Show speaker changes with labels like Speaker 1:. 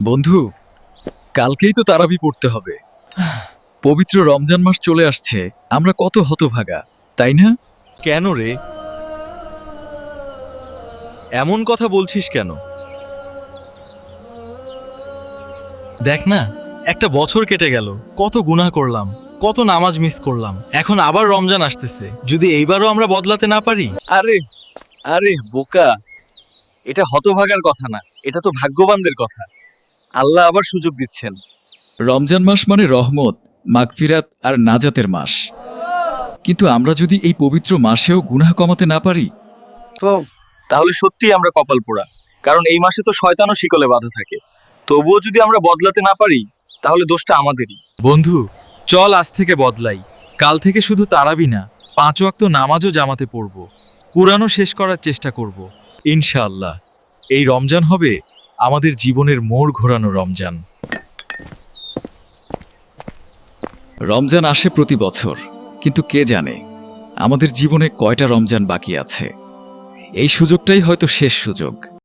Speaker 1: বন্ধু কালকেই তো তারাবি পড়তে হবে। পবিত্র রমজান মাস চলে আসছে আমরা কত হতভাগা তাই না?
Speaker 2: কেন রে? এমন কথা বলছিস কেন? দেখ না একটা বছর কেটে গেল কত গুনাহ করলাম কত নামাজ মিস করলাম এখন আবার রমজান আসতেছে যদি এইবারও আমরা বদলাতে না পারি?
Speaker 1: আরে আরে বোকা এটা হতভাগার কথা না এটা তো ভাগ্যবানদের কথা। আল্লাহ আবার সুযোগ দিচ্ছেন। রমজান মাস মানে রহমত মাগফিরাত আর নাজাতের মাস। কিন্তু আমরা যদি এই পবিত্র মাসেও গুনাহ কমাতে না পারি? তো তাহলে সত্যি আমরা কপাল পোড়া। কারণ এই মাসে তো শয়তানও শিকলে বাধা থাকে। তবুও যদি আমরা বদলাতে না পারি তাহলে দোষটা আমাদেরই।
Speaker 2: বন্ধু চল আজ থেকে বদলাই। কাল থেকে শুধু তারাবি না পাঁচ ওয়াক্ত নামাজও জামাতে পড়ব। কোরআনও শেষ করার চেষ্টা করব। ইনশাআল্লাহ। এই রমজান হবে আমাদের জীবনের মোড় ঘোরানো রমজান।
Speaker 1: রমজান আসে প্রতি বছর, কিন্তু কে জানে, আমাদের জীবনে কয়টা রমজান বাকি আছে? এই সুযোগটাই হয়তো শেষ সুযোগ।